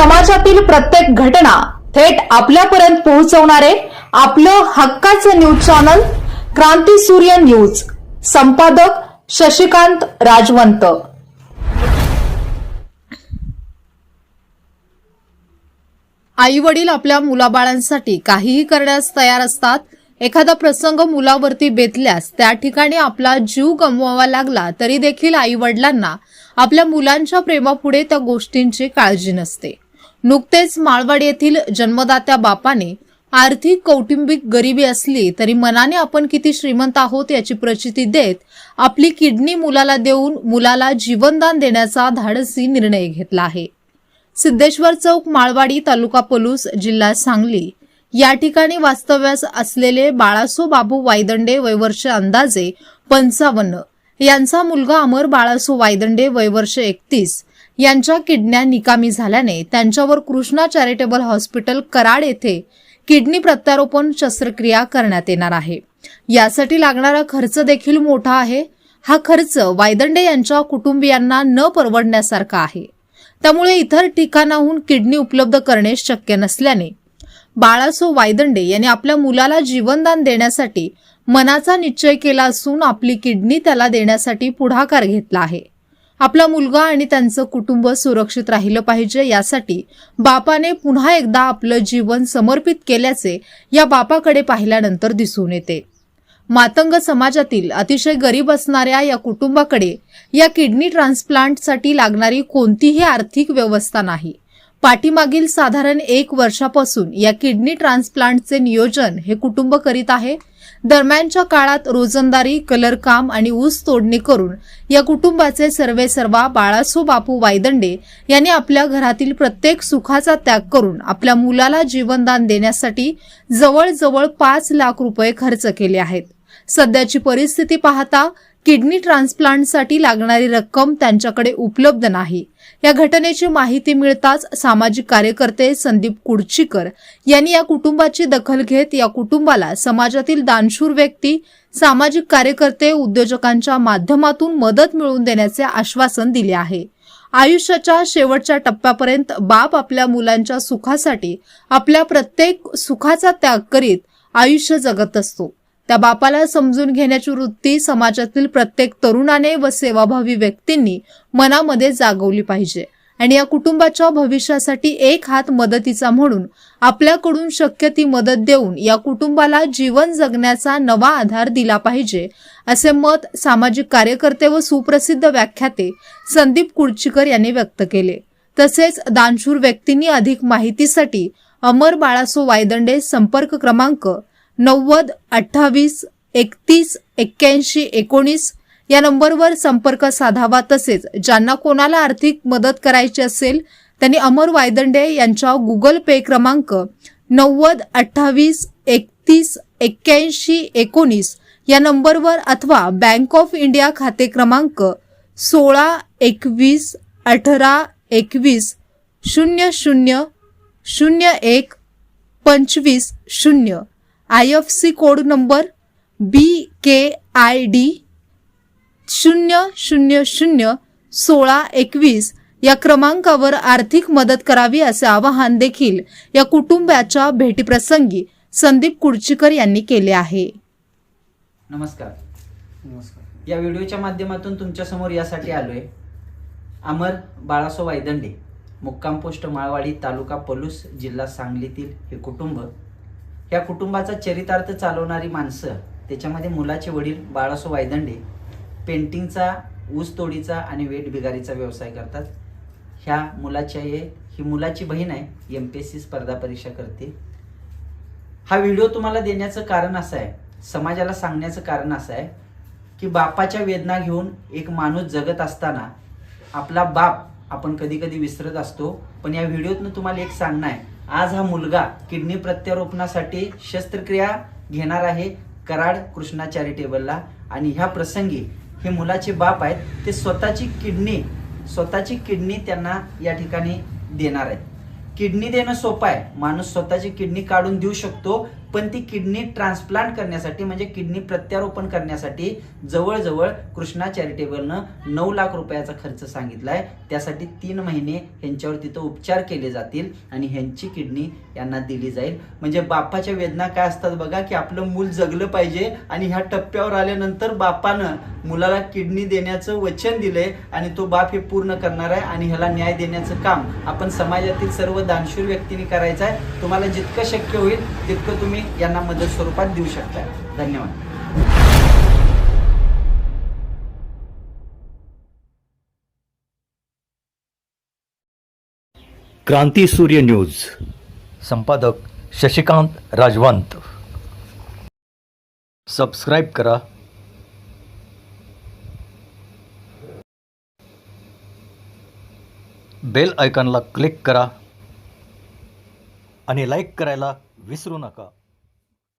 समाजातील प्रत्येक घटना थेट आपल्यापर्यंत पोहोचवणारे आपलं हक्काचं न्यूज चॅनल क्रांती सूर्य न्यूज. संपादक शशिकांत राजवंत. आई वडील आपल्या मुलाबाळांसाठी काहीही करण्यास तयार असतात. एखादा प्रसंग मुलावरती बेतल्यास त्या ठिकाणी आपला जीव गमवावा लागला तरी देखील आई वडिलांना आपल्या मुलांच्या प्रेमापुढे त्या गोष्टींची काळजी नसते. नुकतेच माळवाड येथील जन्मदात्या बापाने आर्थिक कौटुंबिक गरिबी असली तरी मनाने आपण किती श्रीमंत आहोत याची प्रचिती देत आपली किडनी मुलाला देऊन मुलाला जीवनदान देण्याचा धाडसी निर्णय घेतला आहे. सिद्धेश्वर चौक माळवाडी तालुका पलूस जिल्हा सांगली. या ठिकाणी वास्तव्यास असलेले बाळासो बाबू वायदंडे वयवर्ष अंदाजे पंचावन्न. यांचा मुलगा अमर बाळासो वायदंडे वयवर्ष एकतीस. यांच्या किडन्या निकामी झाल्याने त्यांच्यावर कृष्णा चॅरिटेबल हॉस्पिटल कराड येथे किडनी प्रत्यारोपण शस्त्रक्रिया करण्यात येणार आहे. यासाठी लागणारा खर्च देखील मोठा आहे. हा खर्च वायदंडे यांच्या कुटुंबियांना न परवडण्यासारखा आहे. त्यामुळे इतर ठिकाणाहून किडनी उपलब्ध करणे शक्य नसल्याने बाळासो वायदंडे यांनी आपल्या मुलाला जीवनदान देण्यासाठी मनाचा निश्चय केला असून आपली किडनी त्याला देण्यासाठी पुढाकार घेतला आहे. आपला मुलगा आणि त्यांचं कुटुंब सुरक्षित राहिलं पाहिजे. यासाठी बापाने पुन्हा एकदा आपलं जीवन समर्पित केल्याचे या बापाकडे पाहिल्यानंतर दिसून येते. मातंग समाजातील अतिशय गरीब असणाऱ्या या कुटुंबाकडे या किडनी ट्रान्सप्लांटसाठी लागणारी कोणतीही आर्थिक व्यवस्था नाही. पाठीमागील साधारण एक वर्षापासून या किडनी ट्रान्सप्लांटचे नियोजन हे कुटुंब करीत आहे. दरम्यानच्या काळात रोजंदारी कलरकाम आणि ऊस तोडणी करून या कुटुंबाचे सर्वे सर्वा बाळासो बापू वायदंडे यांनी आपल्या घरातील प्रत्येक सुखाचा त्याग करून आपल्या मुलाला जीवनदान देण्यासाठी जवळजवळ पाच लाख रुपये खर्च केले आहेत. सध्याची परिस्थिती पाहता किडनी ट्रान्सप्लांटसाठी लागणारी रक्कम त्यांच्याकडे उपलब्ध नाही. या घटनेची माहिती मिळताच सामाजिक कार्यकर्ते संदीप कुडचीकर यांनी या कुटुंबाची दखल घेत या कुटुंबाला समाजातील दानशूर व्यक्ती सामाजिक कार्यकर्ते उद्योजकांच्या माध्यमातून मदत मिळवून देण्याचे आश्वासन दिले आहे. आयुष्याच्या शेवटच्या टप्प्यापर्यंत बाप आपल्या मुलांच्या सुखासाठी आपल्या प्रत्येक सुखाचा त्याग करीत आयुष्य जगत असतो. त्या बापाला समजून घेण्याची वृत्ती समाजातील प्रत्येक तरुणाने व सेवाभावी व्यक्तींनी मनामध्ये जागवली पाहिजे. आणि या कुटुंबाच्या भविष्यासाठी एक हात मदतीचा म्हणून आपल्याकडून शक्य ती मदत देऊन या कुटुंबाला जीवन जगण्याचा नवा आधार दिला पाहिजे असे मत सामाजिक कार्यकर्ते व सुप्रसिद्ध व्याख्याते संदीप कुडचीकर यांनी व्यक्त केले. तसेच दानशूर व्यक्तींनी अधिक माहितीसाठी अमर बाळासो वायदंडे संपर्क क्रमांक नव्वद अठ्ठावीस एकतीस एक्क्याऐंशी एकोणीस या नंबरवर संपर्क साधावा. तसेच ज्यांना कोणाला आर्थिक मदत करायची असेल त्यांनी अमर वायदंडे यांच्या गुगल पे क्रमांक नव्वद अठ्ठावीस एकतीस एक्क्याऐंशी एकोणीस या नंबरवर अथवा बँक ऑफ इंडिया खाते क्रमांक सोळा एकवीस अठरा एकवीस शून्य शून्य शून्य एक पंचवीस शून्य. I F C code number B K I D शून्य शून्य शून्य सोळा एकवीस या क्रमांकावर आर्थिक मदत करावी असे आवाहन देखील या कुटुंबाच्या भेटीप्रसंगी संदीप कुडचीकर यांनी केले आहे. नमस्कार. नमस्कार. या व्हिडिओच्या माध्यमातून तुमच्यासमोर यासाठी आलोय अमर बाळासो वायदंडे मुक्काम पोस्ट माळवाडी तालुका पलूस जिल्हा सांगलीतील हे कुटुंब या कुटुंबाचा चरितार्थ चालवणारी माणसं त्याच्यामध्ये मुलाचे वडील बाळासो वायदंडे पेंटिंगचा ऊसतोडीचा आणि वेट बिगारीचा व्यवसाय करतात. ह्या मुलाची आहे ही मुलाची बहीण आहे एम पी एस सी स्पर्धा परीक्षा करते. हा व्हिडिओ तुम्हाला देण्याचं कारण असं आहे समाजाला सांगण्याचं कारण असं आहे की बापाच्या वेदना घेऊन एक माणूस जगत असताना आपला बाप आपण कधी कधी विसरत असतो. पण या व्हिडिओतनं तुम्हाला एक सांगणं आहे आज हा मुलगा किडनी प्रत्यारोपणासाठी शस्त्रक्रिया घेणार आहे कराड कृष्णा चॅरिटेबलला. आणि ह्या प्रसंगी हे मुलाचे बाप आहेत ते स्वतःची किडनी स्वतःची किडनी त्यांना या ठिकाणी देणार आहेत. किडनी देणं सोपं आहे. माणूस स्वतःची किडनी काढून देऊ शकतो पण ती किडनी ट्रान्सप्लांट करण्यासाठी म्हणजे किडनी प्रत्यारोपण करण्यासाठी जवळजवळ कृष्णा चॅरिटेबलनं नऊ लाख रुपयाचा खर्च सांगितलाय. त्यासाठी तीन महिने ह्यांच्यावर तिथं उपचार केले जातील आणि ह्यांची किडनी यांना दिली जाईल. म्हणजे बापाच्या वेदना काय असतात बघा की आपलं मूल जगलं पाहिजे आणि ह्या टप्प्यावर आल्यानंतर बापानं मुलाला किडनी देण्याचं वचन दिलंय आणि तो बाप हे पूर्ण करणार आहे आणि ह्याला न्याय देण्याचं काम आपण समाजातील सर्व दानशूर व्यक्तींनी करायचं आहे. तुम्हाला जितकं शक्य होईल तितकं तुम्ही तुम्ही यांना मदत स्वरूपात देऊ शकता धन्यवाद. क्रांती सूर्य न्यूज. संपादक शशिकांत राजवंत. सबस्क्राईब करा. बेल आयकॉनला क्लिक करा. आणि लाईक करायला विसरू नका.